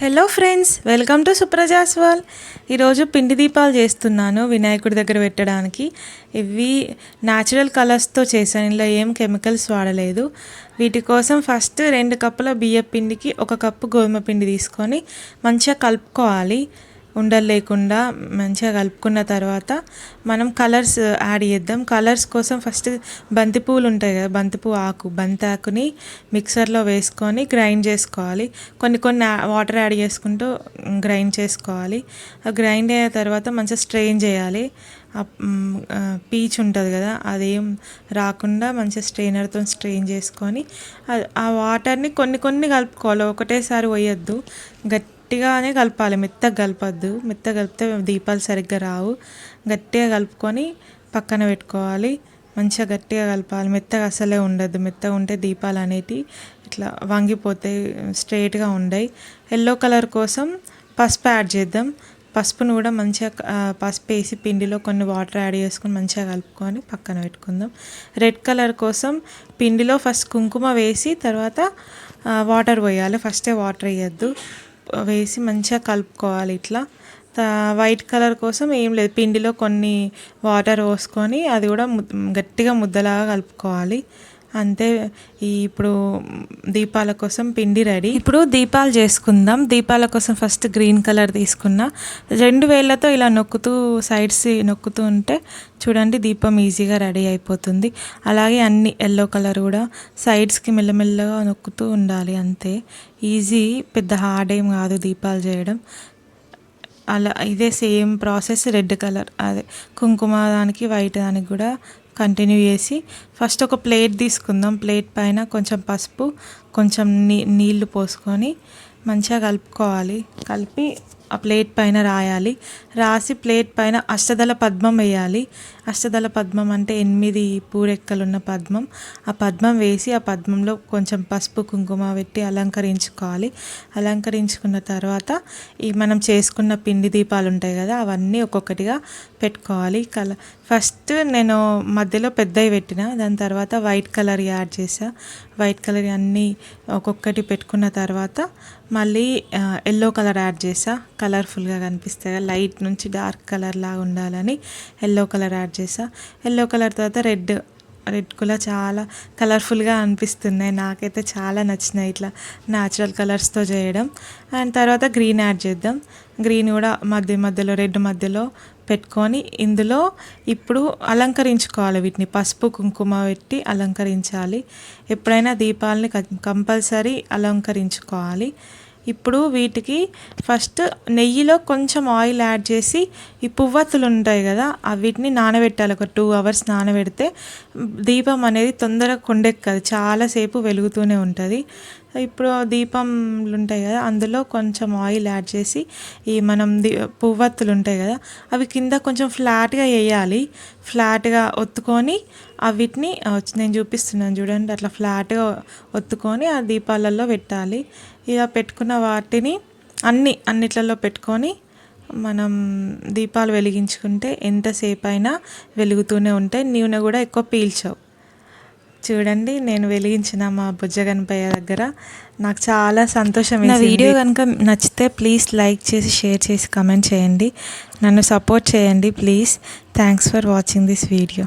Hello friends welcome to సుప్రజాస్వాల్ ఈరోజు పిండి దీపాలు చేస్తున్నాను వినాయకుడి దగ్గర పెట్టడానికి. ఇవి న్యాచురల్ కలర్స్తో చేశాను. ఇలా ఏం కెమికల్స్ వాడలేదు. వీటి కోసం ఫస్ట్ రెండు కప్పుల బియ్య పిండికి ఒక కప్పు గోధుమ పిండి తీసుకొని మంచిగా కలుపుకోవాలి. ఉండలు లేకుండా మంచిగా కలుపుకున్న తర్వాత మనం కలర్స్ యాడ్ చేద్దాం. కలర్స్ కోసం ఫస్ట్ బంతిపూలు ఉంటాయి కదా బంతిపూ ఆకు బంతి ఆకుని మిక్సర్లో వేసుకొని గ్రైండ్ చేసుకోవాలి. కొన్ని కొన్ని వాటర్ యాడ్ చేసుకుంటూ గ్రైండ్ చేసుకోవాలి. ఆ గ్రైండ్ అయిన తర్వాత మంచిగా స్ట్రెయిన్ చేయాలి. పీచ్ ఉంటుంది కదా అదేం రాకుండా మంచిగా స్ట్రెయినర్తో స్ట్రెయిన్ చేసుకొని ఆ వాటర్ని కొన్ని కొన్ని కలుపుకోవాలి. ఒకటేసారి పోయొద్దు. గట్టి గట్టిగానే కలపాలి. మెత్తగా కలపద్దు. మెత్తగా కలిపితే దీపాలు సరిగ్గా రావు. గట్టిగా కలుపుకొని పక్కన పెట్టుకోవాలి. మంచిగా గట్టిగా కలపాలి. మెత్తగా అసలే ఉండద్దు. మెత్తగా ఉంటే దీపాలు అనేటివి ఇట్లా వంగిపోతాయి. స్ట్రైట్గా ఉండయి. ఎల్లో కలర్ కోసం పసుపు యాడ్ చేద్దాం. పసుపును కూడా మంచిగా పసుపు వేసి పిండిలో కొన్ని వాటర్ యాడ్ చేసుకొని మంచిగా కలుపుకొని పక్కన పెట్టుకుందాం. రెడ్ కలర్ కోసం పిండిలో ఫస్ట్ కుంకుమ వేసి తర్వాత వాటర్ పోయాలి. ఫస్టే వాటర్ వేయద్దు. వేసి మంచిగా కలుపుకోవాలి ఇట్లా. వైట్ కలర్ కోసం ఏం లేదు. పిండిలో కొన్ని వాటర్ పోసుకొని అది కూడా గట్టిగా ముద్దలాగా కలుపుకోవాలి. అంతే ఈ ఇప్పుడు దీపాల కోసం పిండి రెడీ. ఇప్పుడు దీపాలు చేసుకుందాం. దీపాల కోసం ఫస్ట్ గ్రీన్ కలర్ తీసుకున్నా. రెండు వేళ్ళతో ఇలా నొక్కుతూ సైడ్స్ నొక్కుతూ ఉంటే చూడండి దీపం ఈజీగా రెడీ అయిపోతుంది. అలాగే అన్ని ఎల్లో కలర్ కూడా సైడ్స్కి మెల్లమెల్లగా నొక్కుతూ ఉండాలి అంతే. ఈజీ పెద్ద హార్డ్ ఏం కాదు దీపాలు చేయడం. అలా ఇదే సేమ్ ప్రాసెస్ రెడ్ కలర్ అదే కుంకుమ దానికి వైట్ దానికి కూడా కంటిన్యూ చేసి ఫస్ట్ ఒక ప్లేట్ తీసుకుందాం. ప్లేట్ పైన కొంచెం పసుపు కొంచెం నీ నీళ్ళు పోసుకొని మంచిగా కలుపుకోవాలి. కలిపి ఆ ప్లేట్ పైన రాయాలి. రాసి ప్లేట్ పైన అష్టదళ పద్మం వేయాలి. అష్టదళ పద్మం అంటే ఎనిమిది పూరెక్కలున్న పద్మం. ఆ పద్మం వేసి ఆ పద్మంలో కొంచెం పసుపు కుంకుమ పెట్టి అలంకరించుకోవాలి. అలంకరించుకున్న తర్వాత ఈ మనం చేసుకున్న పిండి దీపాలు ఉంటాయి కదా అవన్నీ ఒక్కొక్కటిగా పెట్టుకోవాలి. కల ఫస్ట్ నేను మధ్యలో పెద్దవి పెట్టిన దాని తర్వాత వైట్ కలర్ యాడ్ చేసా వైట్ కలర్ అన్నీ ఒక్కొక్కటి పెట్టుకున్న తర్వాత మళ్ళీ ఎల్లో కలర్ యాడ్ చేసా కలర్ఫుల్గా కనిపిస్తాయి. లైట్ నుంచి డార్క్ కలర్ లాగా ఉండాలని ఎల్లో కలర్ యాడ్ చేసా ఎల్లో కలర్ తర్వాత రెడ్ రెడ్ కూడా చాలా కలర్ఫుల్గా అనిపిస్తున్నాయి. నాకైతే చాలా నచ్చినాయి ఇట్లా న్యాచురల్ కలర్స్తో చేయడం. అండ్ తర్వాత గ్రీన్ యాడ్ చేద్దాం. గ్రీన్ కూడా మధ్య మధ్యలో రెడ్ మధ్యలో పెట్టుకొని ఇందులో ఇప్పుడు అలంకరించుకోవాలి వీటిని. పసుపు కుంకుమ పెట్టి అలంకరించాలి. ఎప్పుడైనా దీపాలని కంపల్సరీ అలంకరించుకోవాలి. ఇప్పుడు వీటికి ఫస్ట్ నెయ్యిలో కొంచెం ఆయిల్ యాడ్ చేసి ఈ పువ్వత్తులు ఉంటాయి కదా వీటిని నానబెట్టాలి. ఒక టూ అవర్స్ నానబెడితే దీపం అనేది తొందరగా కొండెక్కదు. చాలాసేపు వెలుగుతూనే ఉంటుంది. ఇప్పుడు దీపంలు ఉంటాయి కదా అందులో కొంచెం ఆయిల్ యాడ్ చేసి ఈ మనం ది పువ్వత్తులు ఉంటాయి కదా అవి కింద కొంచెం ఫ్లాట్గా వేయాలి. ఫ్లాట్గా ఒత్తుకొని వీటిని నేను చూపిస్తున్నాను చూడండి అట్లా ఫ్లాట్గా ఒత్తుకొని ఆ దీపాలలో పెట్టాలి. ఇక పెట్టుకున్న వాటిని అన్ని అన్నిట్లలో పెట్టుకొని మనం దీపాలు వెలిగించుకుంటే ఎంతసేపు అయినా వెలుగుతూనే ఉంటాయి. నూనె కూడా ఎక్కువ పీల్చవు. చూడండి నేను వెలిగించిన మా బుజ్జ గణపయ్య దగ్గర. నాకు చాలా సంతోషం నా వీడియో కనుక నచ్చితే ప్లీజ్ లైక్ చేసి షేర్ చేసి కమెంట్ చేయండి. నన్ను సపోర్ట్ చేయండి please. Thanks for watching this video.